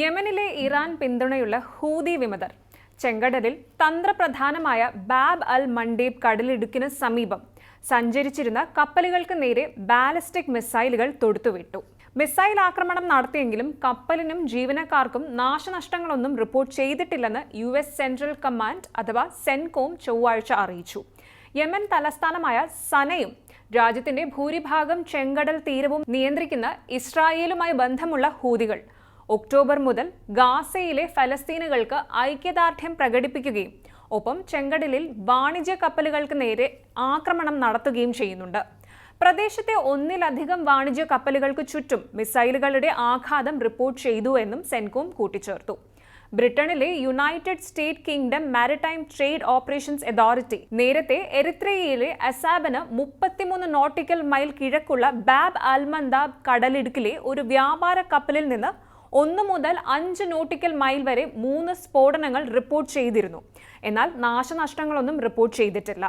യമനിലെ ഇറാൻ പിന്തുണയുള്ള ഹൂതി വിമതർ. ചെങ്കടലിൽ തന്ത്രപ്രധാനമായ ബാബ് അൽ മണ്ടീബ് കടലിടുക്കിന് സമീപം സഞ്ചരിച്ചിരുന്ന കപ്പലുകൾക്ക് നേരെ ബാലിസ്റ്റിക് മിസൈലുകൾ തൊടുത്തുവിട്ടു. മിസൈൽ ആക്രമണം നടത്തിയെങ്കിലും കപ്പലിനും ജീവനക്കാർക്കും നാശനഷ്ടങ്ങളൊന്നും റിപ്പോർട്ട് ചെയ്തിട്ടില്ലെന്ന് യു എസ് സെൻട്രൽ കമാൻഡ് അഥവാ സെൻകോം ചൊവ്വാഴ്ച അറിയിച്ചു. യമൻ തലസ്ഥാനമായ സനയും രാജ്യത്തിന്റെ ഭൂരിഭാഗം ചെങ്കടൽ തീരവും നിയന്ത്രിക്കുന്ന ഇസ്രായേലുമായി ബന്ധമുള്ള ഹൂതികൾ ഒക്ടോബർ മുതൽ ഗാസയിലെ ഫലസ്തീനുകൾക്ക് ഐക്യദാർഢ്യം പ്രകടിപ്പിക്കുകയും ഒപ്പം ചെങ്കടലിൽ വാണിജ്യ കപ്പലുകൾക്ക് നേരെ ആക്രമണം നടത്തുകയും ചെയ്യുന്നുണ്ട്. പ്രദേശത്തെ ഒന്നിലധികം വാണിജ്യ കപ്പലുകൾക്ക് ചുറ്റും മിസൈലുകളുടെ ആഘാതം റിപ്പോർട്ട് ചെയ്തു എന്നും സെൻകോം കൂട്ടിച്ചേർത്തു. ബ്രിട്ടനിലെ United State Kingdom Maritime Trade Operations Authority നേരത്തെ എരിത്രയയിലെ അസാബിന് മുപ്പത്തിമൂന്ന് നോട്ടിക്കൽ മൈൽ കിഴക്കുള്ള ബാബ് അൽമന്ദാബ് കടലിടുക്കിലെ ഒരു വ്യാപാര കപ്പലിൽ നിന്ന് ഒന്ന് മുതൽ അഞ്ച് നോട്ടിക്കൽ മൈൽ വരെ മൂന്ന് സ്ഫോടനങ്ങൾ റിപ്പോർട്ട് ചെയ്തിരുന്നു. എന്നാൽ നാശനഷ്ടങ്ങളൊന്നും റിപ്പോർട്ട് ചെയ്തിട്ടില്ല.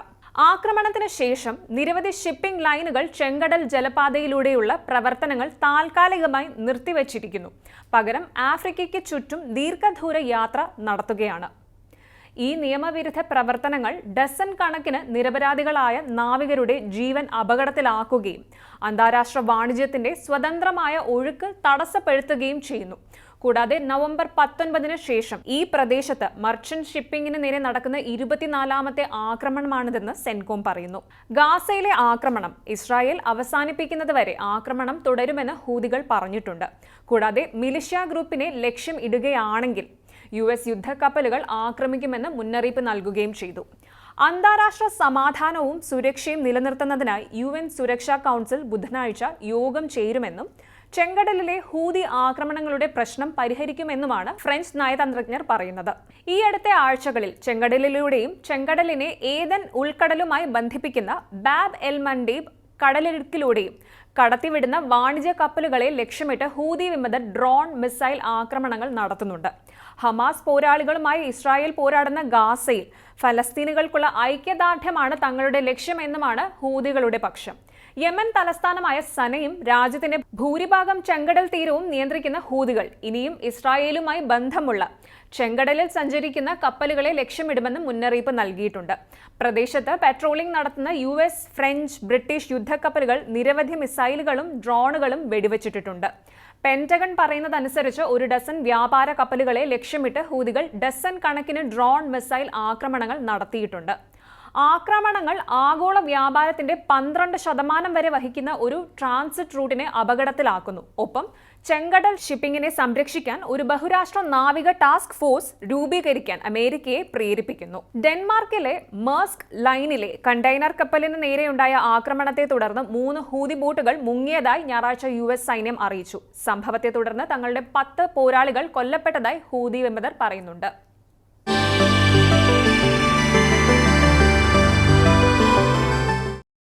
ആക്രമണത്തിന് ശേഷം നിരവധി ഷിപ്പിംഗ് ലൈനുകൾ ചെങ്കടൽ ജലപാതയിലൂടെയുള്ള പ്രവർത്തനങ്ങൾ താൽക്കാലികമായി നിർത്തിവച്ചിരിക്കുന്നു. പകരം ആഫ്രിക്കയ്ക്ക് ചുറ്റും ദീർഘദൂര യാത്ര നടത്തുകയാണ്. ഈ നിയമവിരുദ്ധ പ്രവർത്തനങ്ങൾ ഡസൻ കണക്കിന് നിരപരാധികളായ നാവികരുടെ ജീവൻ അപകടത്തിലാക്കുകയും അന്താരാഷ്ട്ര വാണിജ്യത്തിന്റെ സ്വതന്ത്രമായ ഒഴുക്ക് തടസ്സപ്പെടുത്തുകയും ചെയ്യുന്നു. കൂടാതെ നവംബർ പത്തൊൻപതിന് ശേഷം ഈ പ്രദേശത്ത് മർച്ചന്റ് ഷിപ്പിംഗിന് നേരെ നടക്കുന്ന ഇരുപത്തിനാലാമത്തെ ആക്രമണമാണിതെന്ന് സെൻകോം പറയുന്നു. ഗാസയിലെ ആക്രമണം ഇസ്രായേൽ അവസാനിപ്പിക്കുന്നതുവരെ ആക്രമണം തുടരുമെന്ന് ഹൂതികൾ പറഞ്ഞിട്ടുണ്ട്. കൂടാതെ മിലിഷ്യ ഗ്രൂപ്പിനെ ലക്ഷ്യം ഇടുകയാണെങ്കിൽ യു എസ് യുദ്ധക്കപ്പലുകൾ ആക്രമിക്കുമെന്ന് മുന്നറിയിപ്പ് നൽകുകയും ചെയ്തു. അന്താരാഷ്ട്ര സമാധാനവും സുരക്ഷയും നിലനിർത്തുന്നതിനായി യു എൻ സുരക്ഷാ കൗൺസിൽ ബുധനാഴ്ച യോഗം ചേരുമെന്നും ചെങ്കടലിലെ ഹൂതി ആക്രമണങ്ങളുടെ പ്രശ്നം പരിഹരിക്കുമെന്നുമാണ് ഫ്രഞ്ച് നയതന്ത്രജ്ഞർ പറയുന്നത്. ഈ അടുത്ത ആഴ്ചകളിൽ ചെങ്കടലിലൂടെയും ചെങ്കടലിനെ ഏതൻ ഉൾക്കടലുമായി ബന്ധിപ്പിക്കുന്ന ബാബ് എൽ മണ്ടീബ് കടലിടുക്കിലൂടെയും കടത്തിവിടുന്ന വാണിജ്യ കപ്പലുകളെ ലക്ഷ്യമിട്ട് ഹൂതി വിമതർ ഡ്രോൺ മിസൈൽ ആക്രമണങ്ങൾ നടത്തുന്നുണ്ട്. ഹമാസ് പോരാളികളുമായി ഇസ്രായേൽ പോരാടുന്ന ഗാസയിൽ ഫലസ്തീനുകൾക്കുള്ള ഐക്യദാർഢ്യമാണ് തങ്ങളുടെ ലക്ഷ്യമെന്നുമാണ് ഹൂതികളുടെ പക്ഷം. യമൻ തലസ്ഥാനമായ സനയും രാജ്യത്തിന്റെ ഭൂരിഭാഗം ചെങ്കടൽ തീരവും നിയന്ത്രിക്കുന്ന ഹൂതികൾ ഇനിയും ഇസ്രായേലുമായി ബന്ധമുള്ള ചെങ്കടലിൽ സഞ്ചരിക്കുന്ന കപ്പലുകളെ ലക്ഷ്യമിടുമെന്ന് മുന്നറിയിപ്പ് നൽകിയിട്ടുണ്ട്. പ്രദേശത്ത് പെട്രോളിംഗ് നടത്തുന്ന യു എസ് ഫ്രഞ്ച് ബ്രിട്ടീഷ് യുദ്ധക്കപ്പലുകൾ നിരവധി മിസൈലുകളും ഡ്രോണുകളും വെടിവെച്ചിട്ടുണ്ട് പെന്റഗൺ പറയുന്നതനുസരിച്ച് ഒരു ഡസൻ വ്യാപാര കപ്പലുകളെ ലക്ഷ്യമിട്ട് ഹൂതികൾ ഡസൻ കണക്കിന് ഡ്രോൺ മിസൈൽ ആക്രമണങ്ങൾ നടത്തിയിട്ടുണ്ട്. ആക്രമണങ്ങൾ ആഗോള വ്യാപാരത്തിന്റെ പന്ത്രണ്ട് ശതമാനം വരെ വഹിക്കുന്ന ഒരു ട്രാൻസിറ്റ് റൂട്ടിനെ അപകടത്തിലാക്കുന്നു. ഒപ്പം ചെങ്കടൽ ഷിപ്പിംഗിനെ സംരക്ഷിക്കാൻ ഒരു ബഹുരാഷ്ട്ര നാവിക ടാസ്ക് ഫോഴ്സ് രൂപീകരിക്കാൻ അമേരിക്കയെ പ്രേരിപ്പിക്കുന്നു. ഡെൻമാർക്കിലെ മേസ്ക് ലൈനിലെ കണ്ടെയ്നർ കപ്പലിന് നേരെയുണ്ടായ ആക്രമണത്തെ തുടർന്ന് മൂന്ന് ഹൂതി ബോട്ടുകൾ മുങ്ങിയതായി ഞായറാഴ്ച യു എസ് സൈന്യം അറിയിച്ചു. സംഭവത്തെ തുടർന്ന് തങ്ങളുടെ പത്ത് പോരാളികൾ കൊല്ലപ്പെട്ടതായി ഹൂതി വിമതർ പറയുന്നുണ്ട്.